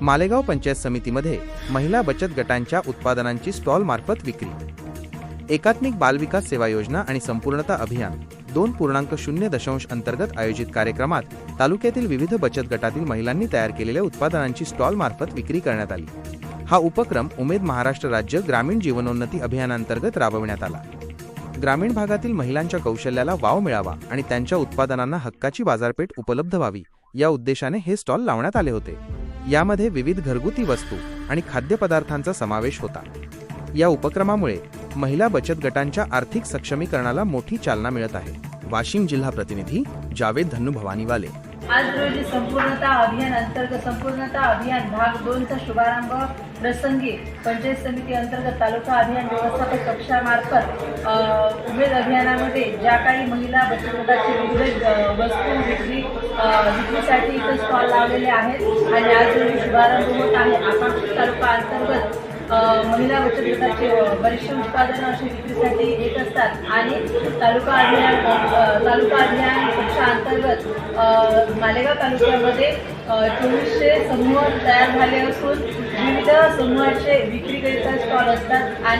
मालेगाव पंचायत समितीमध्ये महिला बचत गटांच्या उत्पादनांची स्टॉल मार्फत विक्री. एकात्मिक बालविकास सेवा योजना आणि संपूर्णता अभियान दोन पूर्णांक शून्य दशांश अंतर्गत आयोजित कार्यक्रमात तालुक्यातील विविध बचत गटातील महिलांनी तयार केलेल्या उत्पादनांची स्टॉल मार्फत विक्री करण्यात आली. हा उपक्रम उमेद महाराष्ट्र राज्य ग्रामीण जीवनोन्नती अभियानांतर्गत राबविण्यात आला. ग्रामीण भागातील महिलांच्या कौशल्याला वाव मिळावा आणि त्यांच्या उत्पादनांना हक्काची बाजारपेठ उपलब्ध व्हावी या उद्देशाने हे स्टॉल लावण्यात आले होते. यामध्ये विविध घरगुती वस्तू आणि खाद्यपदार्थांचा समावेश होता. या उपक्रमामुळे महिला बचत गटांच्या आर्थिक सक्षमीकरणाला मोठी चालना मिळत आहे. वाशिम जिल्हा प्रतिनिधी जावेद धन्नू भवानीवाले. आज रोजी संपूर्णता अभियान अंतर्गत संपूर्णता अभियान भाग दोनचा शुभारंभ प्रसंगी पंचायत समिती अंतर्गत तालुका अभियान व्यवस्थापक कक्षामार्फत उमेद अभियानामध्ये ज्या काही महिला बचत विविध वस्तू विक्री विक्रीसाठी इथं स्टॉल लावलेले आहेत आणि आज रोजी शुभारंभ होत आहे. आकांक्षित तालुका अंतर्गत महिला बचत गटाचे बरेचसे उत्पादनं अशी विक्रीसाठी येत असतात आणि तालुका अभियान तालुका अभियान योजनेच्या अंतर्गत मालेगाव तालुक्यामध्ये चोवीसशे समूह तयार झाले असून विविध समूहाचे विक्रीकरिता स्टॉल असतात आणि